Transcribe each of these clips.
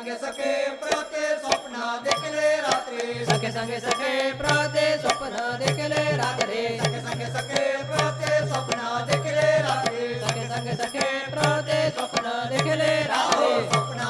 संगे सखे प्राते स्वप्न देखले रात्रि। सखे संगे सके प्राते स्वप्न देखले रात्रि। सके संगे सके प्राते स्वप्न देखले रात्रि। सके संगे सके प्राते स्वप्न देखले रात्रे। स्वप्न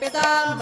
পেতাম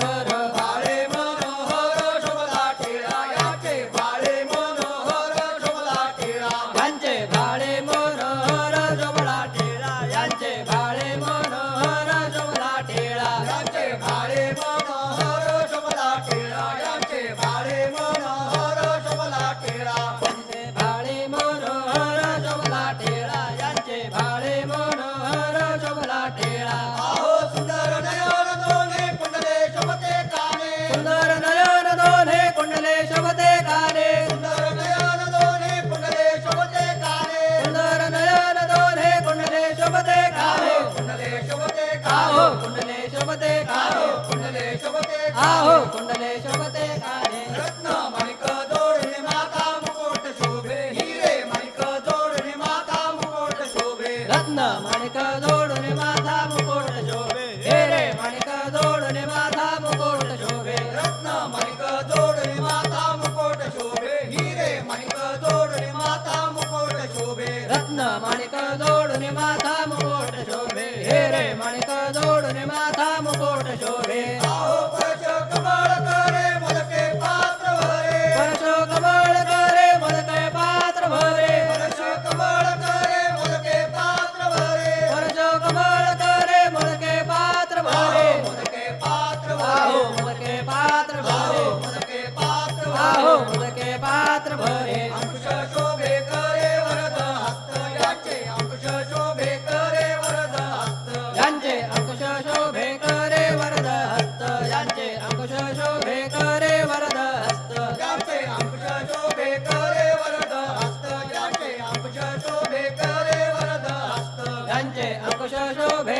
show me.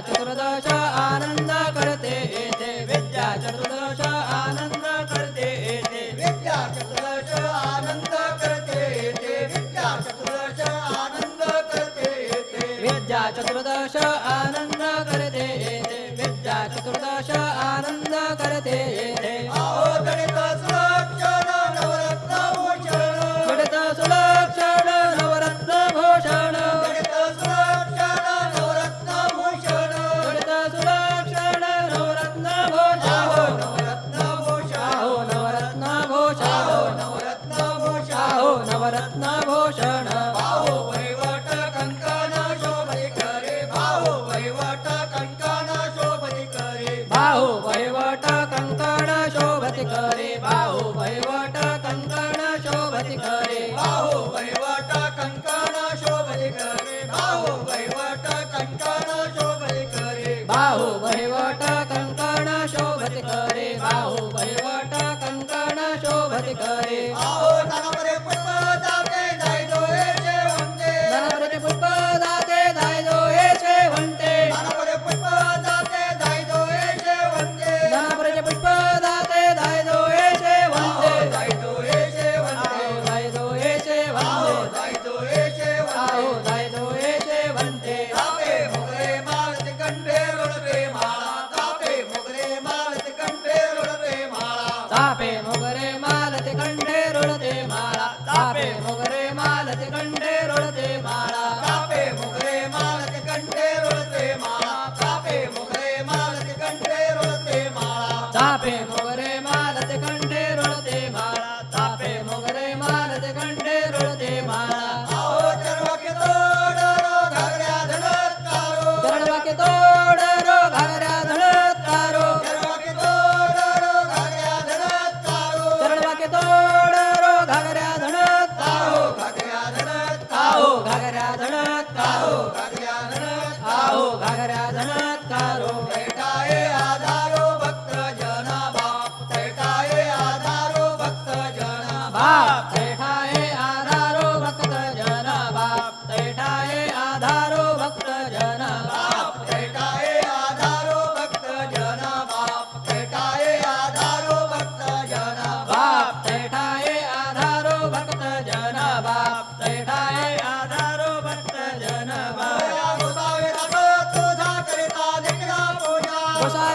चतुर्दश आनंद करते एते। विद्या चतुर्दश आनंद करते एते। विद्या चतुर्दश आनंद करते एते। विद्या चतुर्दश आनंद करते एते। विद्या चतुर्दश आनंद करते एते। विद्या चतुर्दश आनंद करते एते बाहु वैवट कंकण शोभति करे बाहु वैवट कंकण शोभति करे बाहु वैवट कंकण शोभति करे बाहु वैवट कंकण शोभति करे बाहु वैवट कंकण शोभति करे बाहु वैवट कंकण शोभति करे। आओ ಮಾಲತಿ ಕಂಡೆ ರುಳದೆ ಮಾಳ ತಾಪೆ ಮೊಗರೆ ಮಾಲತಿ ಕಂಡೆ ರುಳದೆ ಮಾಳ ತಾಪೆ ಮೊಗರೆ ಮಾಲತಿ ಕಂಡೆ ರುಳದೆ ಮಾಳ ತಾಪೆ ಮೊಗರೆ ಮಾಲತಿ ಕಂಡೆ ರುಳದೆ ಮಾಳ ತಾಪೆ ಮೊಗರೆ ಮಾಲತಿ ಕಂಡೆ ರುಳದೆ ಮಾಳ ತಾಪೆ ಮೊಗರೆ ಮಾಲತಿ ಕಂಡೆ बैठाए आधारो भक्त जना बाप। बैठाए आधारो भक्त जना बाप। बैठाए आधारो भक्त जना बाप। बैठाए आधारो भक्त जना बाप। बैठाए आधारो भक्त जना बाप गोसा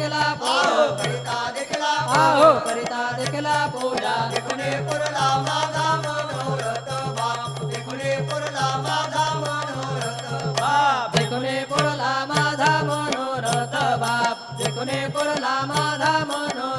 देखला भाऊ करिता देखला भाऊ करिता देखला बोला देखुने पुरला माझा मनोरथ बाप देखुने पुरला माझा मनोरथ बाप देखुने पुरला माझा मनोरथ बाप देखुने पुरला माझा मनोरथ